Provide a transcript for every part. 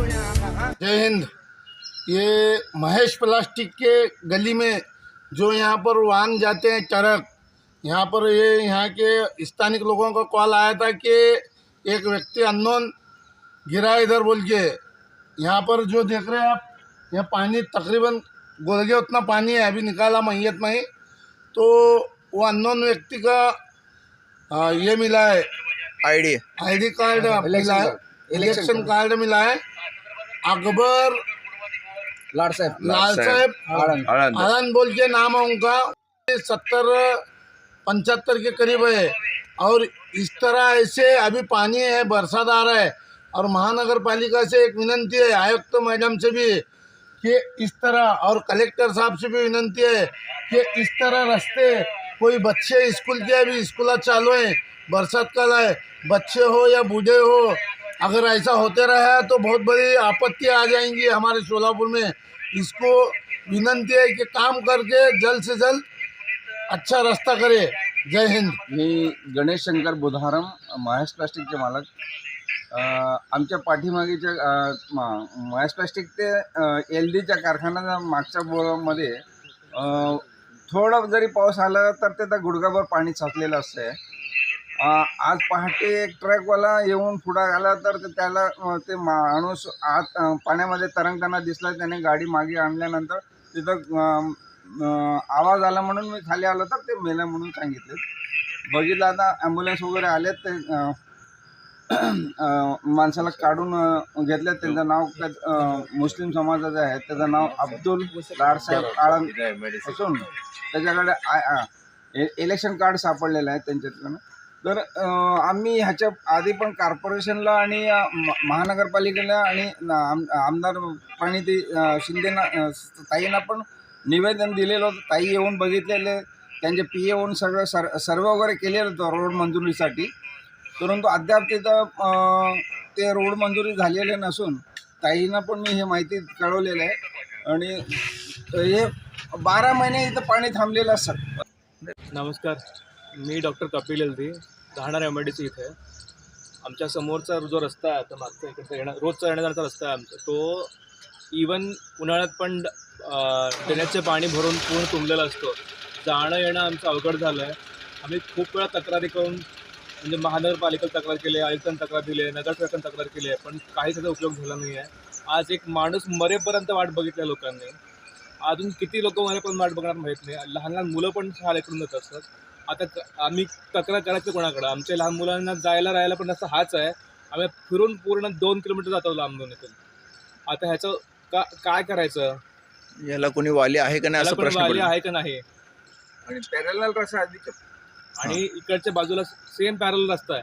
जय हिंद। ये महेश प्लास्टिक के गली में जो यहाँ पर वाहन जाते हैं ट्रक यहाँ पर ये यहाँ के स्थानिक लोगों का कॉल आया था कि एक व्यक्ति अननोन गिरा इधर बोल के। यहाँ पर जो देख रहे हैं आप यहाँ पानी तकरीबन गोलगे उतना पानी है अभी निकाला मैयत में ही तो वो अननोन व्यक्ति का आ, ये मिला है। आयडी आईडी कार्ड मिला है। इलेक्शन कार्ड मिला है। अकबर। साहेब। लाल साहेब। आनंद बोल के नाम है उनका। सत्तर पंचहत्तर के करीब है और इस तरह ऐसे अभी पानी है बरसात आ रहा है। और महानगर पालिका से एक विनंती है आयुक्त तो मैडम से भी कि इस तरह और कलेक्टर साहब से भी विनंती है कि इस तरह रास्ते कोई बच्चे स्कूल के अभी स्कूल चालू है बरसात काल है बच्चे हो या बूढ़े हो अगर ऐसा होते रहा तो बहुत बड़ी आपत्ति आ जाएंगी हमारे सोलापुर में। इसको विनंती है कि काम करके जल्द से जल्द अच्छा रास्ता करे। जय हिंद। मी गणेश शंकर बुधारम महेश प्लास्टिकचे मालक. आमच्या पाठीमागेच्या महेश प्लास्टिक ते एल डीच्या कारखान्याच्या मागच्या बोळामध्ये थोडं जरी पाऊस आला तर ते त्या गुडघाभर पाणी साचलेलं असतंय. आज पहाटे एक ट्रकवाला येऊन पुढं आला तर ते त्याला ते माणूस आत पाण्यामध्ये तरंगताना दिसला. त्याने गाडी मागे आणल्यानंतर तिथं आवाज आला म्हणून मी खाली आलो तर ते मेलं म्हणून सांगितले. बघितलं आता ॲम्ब्युलन्स वगैरे आलेत ते माणसाला काढून घेतलं त्यांचं नाव मुस्लिम समाजाचं आहे. त्याचं नाव अब्दुल लाडसाहेब आळंद असून त्याच्याकडे इलेक्शन कार्ड सापडलेलं आहे त्यांच्याकडनं. तर आम्ही ह्याच्या आधी पण कॉर्पोरेशनला आणि म- महानगरपालिकेला आणि आम आमदार प्रणिती ते शिंदेना ताईंना पण निवेदन दिलेलं होतं. ताई येऊन बघितलेले. त्यांचे पी ए येऊन सगळं सर सर्व वगैरे केलेलं होतं रोड मंजुरीसाठी. परंतु अद्याप तिथं ते रोड मंजुरी झालेले नसून ताईंना पण मी हे माहिती कळवलेलं आहे. आणि हे बारा महिने इथं पाणी थांबलेलं असतात नमस्कार. मी डॉक्टर कपिल एलदी राहणार एम आय डी सी इथे. आमच्या समोरचा जो रस्ता आहे आता मागचा इकडचा येणार रोजचा येण्याचा रस्ता आहे आमचा. तो इवन उन्हाळ्यात पण अं, ड्रेनेजचे पाणी भरून पूर्ण तुंबलेला असतो. जाणं येणं आमचं अवघड झालं आहे आम्ही खूप वेळा तक्रारी करून म्हणजे महानगरपालिकेला तक्रार केली आहे आयुक्तांना तक्रार दिली आहे नगरसेवकांना तक्रार केली आहे पण काही त्याचा उपयोग झाला नाही आहे आज एक माणूस मरेपर्यंत वाट बघितल्या लोकांनी. अजून किती लोक मरेपर्यंत वाट बघणार माहीत नाही. लहान लहान मुलं पण शाळेकडून जात असतात. आता क- आम्ही तक्रार करायचं कोणाकडं? आमच्या लहान मुलांना जायला राहायला पण रस्ता हाच आहे. आम्ही फिरून पूर्ण दोन किलोमीटर जातो लांबून इथून. आता ह्याचं का काय करायचं? याला कोणी वाली आहे का नाही त्याला असा पण प्रश्न वाली पडला. आहे का नाही? आणि पॅरल रस्ता आणि इकडच्या बाजूला सेम पॅरल रस्ता आहे.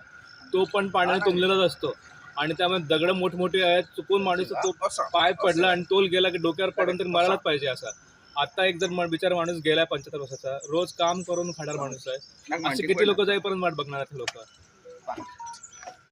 तो पण पाण्याने तुंबलेलाच असतो. आणि त्यामुळे दगड मोठमोठे आहेत. चुकून माणूस तो पाय पडला आणि तोल गेला की डोक्यावर पडून तरी मरायलाच पाहिजे असा. आता एक जर बिचारा माणूस गेलाय पंच्याहत्तर वर्षाचा रोज काम करून खाणार माणूस आहे. असे किती लोक जाईपर्यंत वाट बघणार आहेत लोक?